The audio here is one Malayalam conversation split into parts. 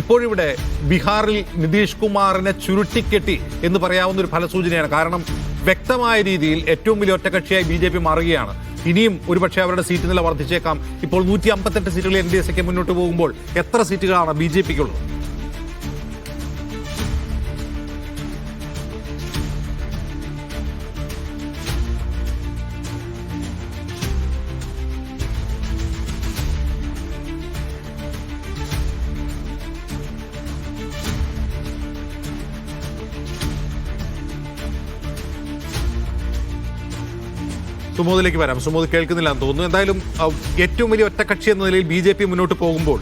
ഇപ്പോഴിവിടെ ബീഹാറിൽ നിതീഷ് കുമാറിനെ ചുരുട്ടിക്കെട്ടി എന്ന് പറയാവുന്ന ഒരു ഫലസൂചനയാണ്. കാരണം വ്യക്തമായ രീതിയിൽ ഏറ്റവും വലിയ ഒറ്റകക്ഷിയായി ബി ജെ പി മാറുകയാണ്. ഇനിയും ഒരുപക്ഷെ അവരുടെ സീറ്റ് നില വർദ്ധിച്ചേക്കാം. ഇപ്പോൾ നൂറ്റി അമ്പത്തെട്ട് സീറ്റുകൾ എൻ ഡി എസ് മുന്നോട്ട് പോകുമ്പോൾ എത്ര സീറ്റുകളാണ് ബി ജെ പിക്കുള്ളത്? സുമോദിലേക്ക് വരാം. സുമോദ് കേൾക്കുന്നില്ല എന്ന് തോന്നുന്നു. എന്തായാലും ഏറ്റവും വലിയ കക്ഷി എന്ന നിലയിൽ ബി ജെ പി മുന്നോട്ട് പോകുമ്പോൾ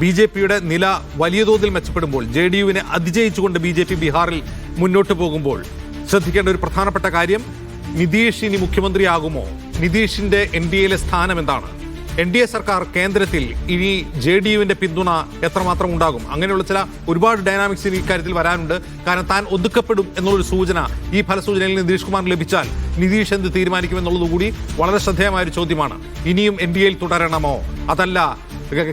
ബി ജെ പിയുടെ നില വലിയ തോതിൽ മെച്ചപ്പെടുമ്പോൾ ജെ ഡി യുവിനെ അതിജയിച്ചുകൊണ്ട് ബി ജെ പി ബീഹാറിൽ മുന്നോട്ട് പോകുമ്പോൾ ശ്രദ്ധിക്കേണ്ട ഒരു പ്രധാനപ്പെട്ട കാര്യം നിതീഷ് ഇനി മുഖ്യമന്ത്രിയാകുമോ? നിതീഷിന്റെ എൻ ഡി എയിലെ സ്ഥാനം എന്താണ്? എൻ ഡി എ സർക്കാർ കേന്ദ്രത്തിൽ ഇനി ജെ ഡി യുവിന്റെ പിന്തുണ എത്രമാത്രം ഉണ്ടാകും? അങ്ങനെയുള്ള ചില ഒരുപാട് ഡൈനാമിക്സ് ഈ കാര്യത്തിൽ വരാനുണ്ട്. കാരണം താൻ ഒതുക്കപ്പെടും എന്നുള്ളൊരു സൂചന ഈ ഫലസൂചനയിൽ നിതീഷ് കുമാർ ലഭിച്ചാൽ നിതീഷ് എന്ത് തീരുമാനിക്കുമെന്നുള്ളത് കൂടി വളരെ ശ്രദ്ധേയമായ ഒരു ചോദ്യമാണ്. ഇനിയും എൻ ഡി എയിൽ തുടരണമോ? അതല്ല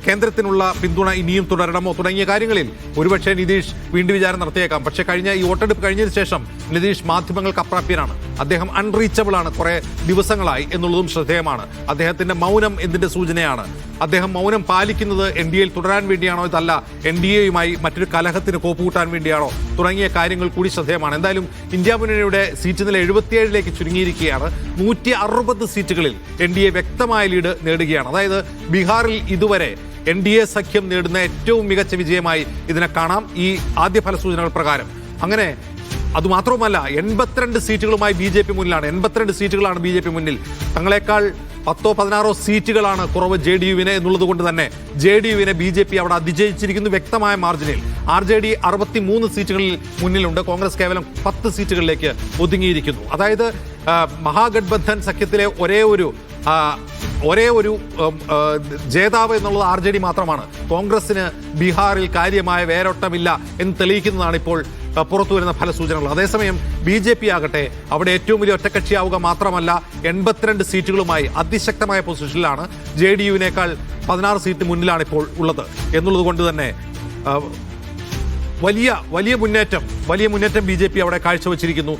കേന്ദ്രത്തിനുള്ള പിന്തുണ ഇനിയും തുടരണമോ? തുടങ്ങിയ കാര്യങ്ങളിൽ ഒരുപക്ഷെ നിതീഷ് വീണ്ടും വിചാരം നടത്തിയേക്കാം. പക്ഷേ കഴിഞ്ഞ ഈ വോട്ടെടുപ്പ് കഴിഞ്ഞതിന് ശേഷം നിതീഷ് മാധ്യമങ്ങൾക്ക് അപ്രാപ്യനാണ്. അദ്ദേഹം അൺറീച്ചബിൾ ആണ് കുറെ ദിവസങ്ങളായി എന്നുള്ളതും ശ്രദ്ധേയമാണ്. അദ്ദേഹത്തിന്റെ മൗനം എന്തിന്റെ സൂചനയാണ്? അദ്ദേഹം മൗനം പാലിക്കുന്നത് എൻ ഡി എയിൽ തുടരാൻ വേണ്ടിയാണോ ഇതല്ല എൻ ഡി എയുമായി മറ്റൊരു കലഹത്തിന് കോപ്പുകൂട്ടാൻ വേണ്ടിയാണോ തുടങ്ങിയ കാര്യങ്ങൾ കൂടി ശ്രദ്ധേയമാണ്. എന്തായാലും ഇന്ത്യ മുന്നണിയുടെ സീറ്റ് നില എഴുപത്തിയേഴിലേക്ക് ചുരുങ്ങിയിരിക്കുകയാണ്. നൂറ്റി അറുപത് സീറ്റുകളിൽ എൻ ഡി എ വ്യക്തമായ ലീഡ് നേടുകയാണ്. അതായത് ബീഹാറിൽ ഇതുവരെ എൻ ഡി എ സഖ്യം നേടുന്ന ഏറ്റവും മികച്ച വിജയമായി ഇതിനെ കാണാം ഈ ആദ്യ ഫലസൂചനകൾ പ്രകാരം. അങ്ങനെ അതുമാത്രവുമല്ല എൺപത്തിരണ്ട് സീറ്റുകളുമായി ബി ജെ പി മുന്നിലാണ്. എൺപത്തിരണ്ട് സീറ്റുകളാണ് ബി ജെ പി മുന്നിൽ. തങ്ങളെക്കാൾ പത്തോ പതിനാറോ സീറ്റുകളാണ് കുറവ് ജെ ഡി യുവിന് എന്നുള്ളത് കൊണ്ട് തന്നെ ജെ ഡി യുവിനെ ബി ജെ പി അവിടെ അതിജയിച്ചിരിക്കുന്നു വ്യക്തമായ മാർജിനിൽ. ആർ ജെ ഡി അറുപത്തി മൂന്ന് സീറ്റുകളിൽ മുന്നിലുണ്ട്. കോൺഗ്രസ് കേവലം പത്ത് സീറ്റുകളിലേക്ക് ഒതുങ്ങിയിരിക്കുന്നു. അതായത് മഹാഗഡ്ബന്ധൻ സഖ്യത്തിലെ ഒരേ ഒരു ഒരേ ഒരു ജേതാവ് എന്നുള്ളത് ആർ ജെ ഡി മാത്രമാണ്. കോൺഗ്രസിന് ബീഹാറിൽ കാര്യമായ വേരോട്ടമില്ല എന്ന് തെളിയിക്കുന്നതാണ് ഇപ്പോൾ പുറത്തു വരുന്ന ഫലസൂചനകൾ അതേസമയം ബി ജെ പി ആകട്ടെ അവിടെ ഏറ്റവും വലിയ ഒറ്റക്കക്ഷിയാവുക മാത്രമല്ല എൺപത്തിരണ്ട് സീറ്റുകളുമായി അതിശക്തമായ പൊസിഷനിലാണ് ജെ ഡി യുവിനേക്കാൾ പതിനാറ് സീറ്റ് മുന്നിലാണ് ഇപ്പോൾ ഉള്ളത്. എന്നുള്ളത് കൊണ്ട് തന്നെ വലിയ വലിയ മുന്നേറ്റം വലിയ മുന്നേറ്റം ബി ജെ പി അവിടെ കാഴ്ചവെച്ചിരിക്കുന്നു.